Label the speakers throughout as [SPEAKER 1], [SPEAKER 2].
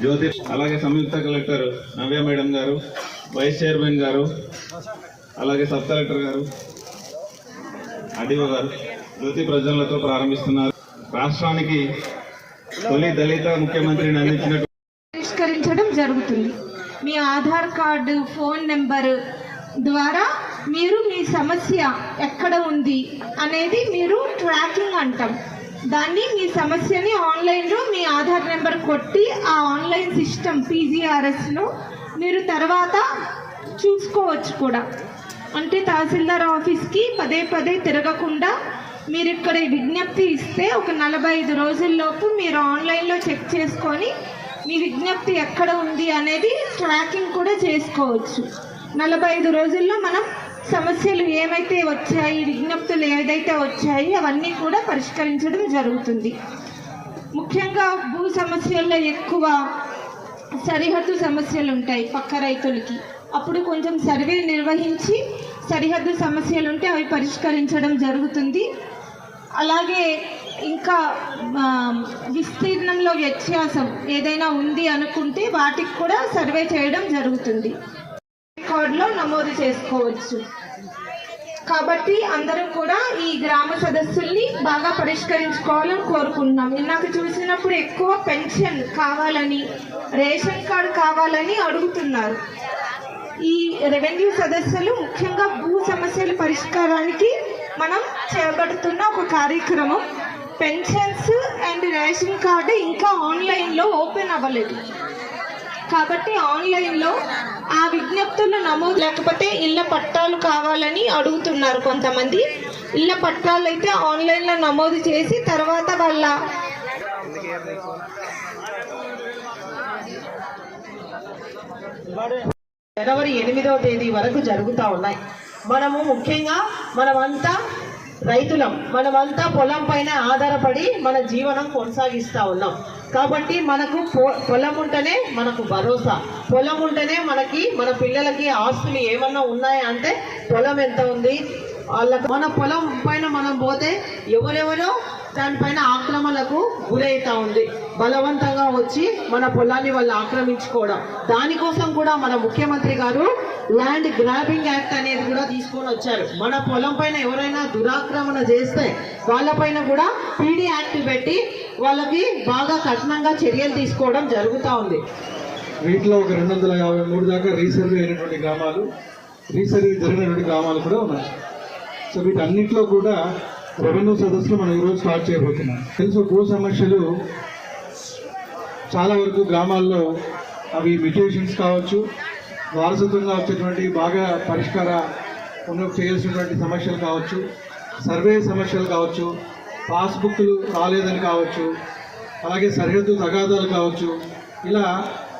[SPEAKER 1] జ్యోతి అలాగే సంయుక్త collector Navya madam గారు వైస్ చైర్మన్ గారు అలాగే సబ్ కలెక్టర్ గారు అడివ గారు జ్యోతి ప్రజలతో ప్రారంభిస్తున్నారు. రాష్ట్రానికి తొలి దళిత ముఖ్యమంత్రిని అందించినట్టు
[SPEAKER 2] పరిష్కరించడం జరుగుతుంది. మీ ఆధార్ కార్డు ఫోన్ నెంబర్ ద్వారా మీరు మీ సమస్య ఎక్కడ ఉంది అనేది మీరు ట్రాకింగ్ అంటాం. దాన్ని మీ సమస్యని ఆన్లైన్లో మీ ఆధార్ నెంబర్ కొట్టి ఆ ఆన్లైన్ సిస్టమ్ పీజీఆర్ఎస్ను మీరు తర్వాత చూసుకోవచ్చు కూడా. అంటే తహసీల్దార్ ఆఫీస్కి పదే పదే తిరగకుండా మీరు ఇక్కడ విజ్ఞప్తి ఇస్తే ఒక నలభై ఐదు రోజుల్లోపు మీరు ఆన్లైన్లో చెక్ చేసుకొని మీ విజ్ఞప్తి ఎక్కడ ఉంది అనేది ట్రాకింగ్ కూడా చేసుకోవచ్చు. నలభై ఐదు రోజుల్లో మనం సమస్యలు ఏవైతే వచ్చాయి విజ్ఞప్తులు ఏదైతే వచ్చాయి అవన్నీ కూడా పరిష్కరించడం జరుగుతుంది. ముఖ్యంగా భూ సమస్యల్లో ఎక్కువ సరిహద్దు సమస్యలు ఉంటాయి పక్క రైతులకి. అప్పుడు కొంచెం సర్వే నిర్వహించి సరిహద్దు సమస్యలు ఉంటే అవి పరిష్కరించడం జరుగుతుంది. అలాగే ఇంకా విస్తీర్ణంలో వ్యత్యాసం ఏదైనా ఉంది అనుకుంటే వాటికి కూడా సర్వే చేయడం జరుగుతుంది. రికార్డులో నమోదు చేసుకోవచ్చు. కాబట్టి అందరూ కూడా ఈ గ్రామ సదస్సుల్ని బాగా పరిష్కరించుకోవాలని కోరుకుంటున్నాం. ఇందాక చూసినప్పుడు ఎక్కువ పెన్షన్ కావాలని రేషన్ కార్డు కావాలని అడుగుతున్నారు. ఈ రెవెన్యూ సదస్సులు ముఖ్యంగా భూ సమస్యల పరిష్కారానికి మనం చేపడుతున్న ఒక కార్యక్రమం. పెన్షన్స్ అండ్ రేషన్ కార్డు ఇంకా ఆన్లైన్లో ఓపెన్ అవ్వలేదు. కాబట్టి ఆన్లైన్లో ఆ విజ్ఞప్తులు నమోదు లేకపోతే ఇళ్ళ పట్టాలు కావాలని అడుగుతున్నారు కొంతమంది. ఇళ్ళ పట్టాలు అయితే ఆన్లైన్లో నమోదు చేసి తర్వాత వాళ్ళ
[SPEAKER 3] జనవరి ఎనిమిదవ తేదీ వరకు జరుగుతూ ఉన్నాయి. మనము ముఖ్యంగా మనమంతా రైతులం మనమంతా పొలం పైన ఆధారపడి మన జీవనం కొనసాగిస్తూ ఉన్నాం. కాబట్టి మనకు పొ- పొలం ఉంటేనే మనకు భరోసా. పొలం ఉంటేనే మనకి మన పిల్లలకి ఆస్తులు ఏమన్నా ఉన్నాయా అంటే పొలం ఎంత ఉంది? వాళ్ళకు మన పొలం పైన మనం పోతే ఎవరెవరో దానిపైన ఆక్రమణలకు గురవుతా ఉంది. బలవంతంగా వచ్చి మన పొలాన్ని వాళ్ళు ఆక్రమించుకోవడం. దానికోసం కూడా మన ముఖ్యమంత్రి గారు ల్యాండ్ గ్రాబింగ్ యాక్ట్ అనేది కూడా తీసుకొని వచ్చారు. మన పొలం పైన ఎవరైనా దురాక్రమణ చేస్తే వాళ్ళపైన కూడా పీడీ యాక్ట్ పెట్టి వాళ్ళకి బాగా కఠినంగా చర్యలు తీసుకోవడం జరుగుతూ ఉంది.
[SPEAKER 4] వీటిలో ఒక రెండు వందల యాభై మూడు దాకా రీసర్వే అయినటువంటి గ్రామాలు రీసర్వే జరిగినటువంటి గ్రామాలు కూడా ఉన్నాయి. సో వీటన్నిటిలో కూడా రెవెన్యూ సదస్సులు మనం ఈరోజు స్టార్ట్ చేయబోతున్నాం. తెలుసు భూ సమస్యలు చాలా వరకు గ్రామాల్లో అవి మ్యూటేషన్స్ కావచ్చు వారసత్వంగా వచ్చేటువంటి బాగా పరిష్కార ఉన్న చేయాల్సినటువంటి సమస్యలు కావచ్చు సర్వే సమస్యలు కావచ్చు పాస్బుక్లు రాలేదని కావచ్చు అలాగే సరిహద్దు తగాదాలు కావచ్చు ఇలా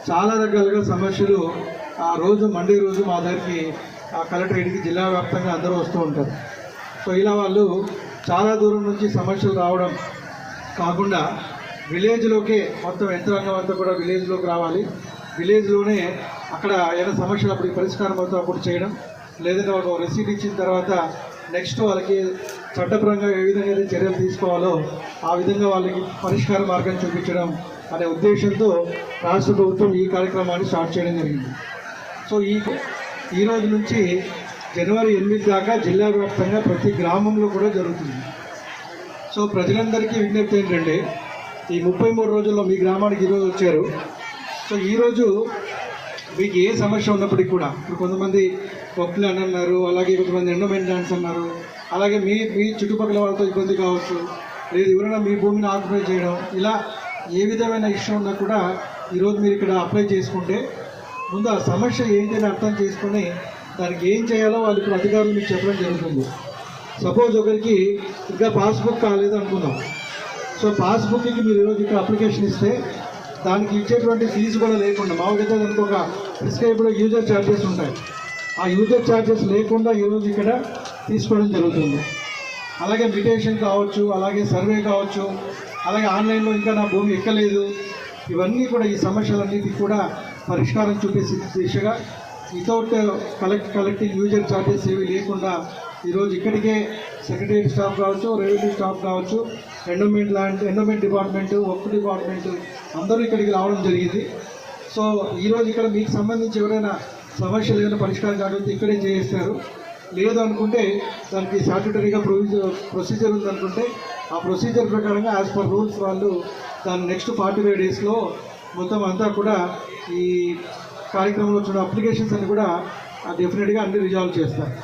[SPEAKER 4] చాలా రకాలుగా సమస్యలు ఆ రోజు మండే రోజు మా దగ్గరికి ఆ కలెక్టరేట్కి జిల్లా వ్యాప్తంగా అందరూ వస్తూ ఉంటారు. సో ఇలా వాళ్ళు చాలా దూరం నుంచి సమస్యలు రావడం కాకుండా విలేజ్లోకే మొత్తం యంత్రాంగం అంతా కూడా విలేజ్లోకి రావాలి. విలేజ్లోనే అక్కడ ఏదైనా సమస్యలు అప్పుడు పరిష్కారం అవుతా అప్పుడు చేయడం లేదంటే ఒక రెసీట్ ఇచ్చిన తర్వాత నెక్స్ట్ వాళ్ళకి చట్టపరంగా ఏ విధంగా అయితే చర్యలు తీసుకోవాలో ఆ విధంగా వాళ్ళకి పరిష్కార మార్గం చూపించడం అనే ఉద్దేశంతో రాష్ట్ర ప్రభుత్వం ఈ కార్యక్రమాన్ని స్టార్ట్ చేయడం జరిగింది. సో ఈ ఈ రోజు నుంచి జనవరి ఎనిమిది దాకా జిల్లా వ్యాప్తంగా ప్రతి గ్రామంలో కూడా జరుగుతుంది. సో ప్రజలందరికీ విజ్ఞప్తి ఏంటంటే ఈ ముప్పై మూడు రోజుల్లో మీ గ్రామానికి ఈరోజు వచ్చారు. సో ఈరోజు మీకు ఏ సమస్య ఉన్నప్పటికీ కూడా ఇప్పుడు కొంతమంది పప్పులు అని అన్నారు అలాగే కొంతమంది ఎండోమెంట్ డాన్స్ అన్నారు అలాగే మీ మీ చుట్టుపక్కల వాళ్ళతో ఇబ్బంది కావచ్చు లేదు ఎవరైనా మీ భూమిని ఆక్యుపై చేయడం ఇలా ఏ విధమైన ఇష్యూ ఉన్నా కూడా ఈరోజు మీరు ఇక్కడ అప్లై చేసుకుంటే ముందు ఆ సమస్య ఏంటి అని అర్థం చేసుకొని దానికి ఏం చేయాలో వాళ్ళు ఇప్పుడు అధికారులు మీకు చెప్పడం జరుగుతుంది. సపోజ్ ఒకరికి ఇంకా పాస్బుక్ కాలేదు అనుకుందాం. సో పాస్బుక్కి మీరు ఈరోజు ఇక్కడ అప్లికేషన్ ఇస్తే దానికి ఇచ్చేటువంటి ఫీజు కూడా లేకుండా మామూలుగా దానికి ఒక ప్రిస్క్రైబ్డ్ యూజర్ ఛార్జెస్ ఉంటాయి. ఆ యూజర్ ఛార్జెస్ లేకుండా ఈరోజు ఇక్కడ తీసుకోవడం జరుగుతుంది. అలాగే మిటేషన్ కావచ్చు అలాగే సర్వే కావచ్చు అలాగే ఆన్లైన్లో ఇంకా నా భూమి ఎక్కలేదు. ఇవన్నీ కూడా ఈ సమస్యలన్నిటికీ కూడా పరిష్కారం చూపే దిశగా without collect collecting user charges ఏవి లేకుండా ఈరోజు ఇక్కడికే సెక్రటరీ స్టాఫ్ కావచ్చు రెవెన్యూ స్టాఫ్ కావచ్చు endowment land endowment department work department అందరూ ఇక్కడికి రావడం జరిగింది. సో ఈరోజు ఇక్కడ మీకు సంబంధించి ఎవరైనా సమస్యలు ఏమైనా పరిష్కారం కాకపోతే ఇక్కడే చేయిస్తారు. లేదు అనుకుంటే దానికి స్టాట్యుటరీగా ప్రొవిజర్ ప్రొసీజర్ ఉందనుకుంటే ఆ ప్రొసీజర్ ప్రకారంగా యాజ్ పర్ రూల్స్ వాళ్ళు దాని నెక్స్ట్ ఫార్టీ ఫైవ్ డేస్లో మొత్తం అంతా కూడా ఈ కార్యక్రమంలో వచ్చిన అప్లికేషన్స్ అన్ని కూడా డెఫినెట్గా అన్ని రిజాల్వ్ చేస్తారు.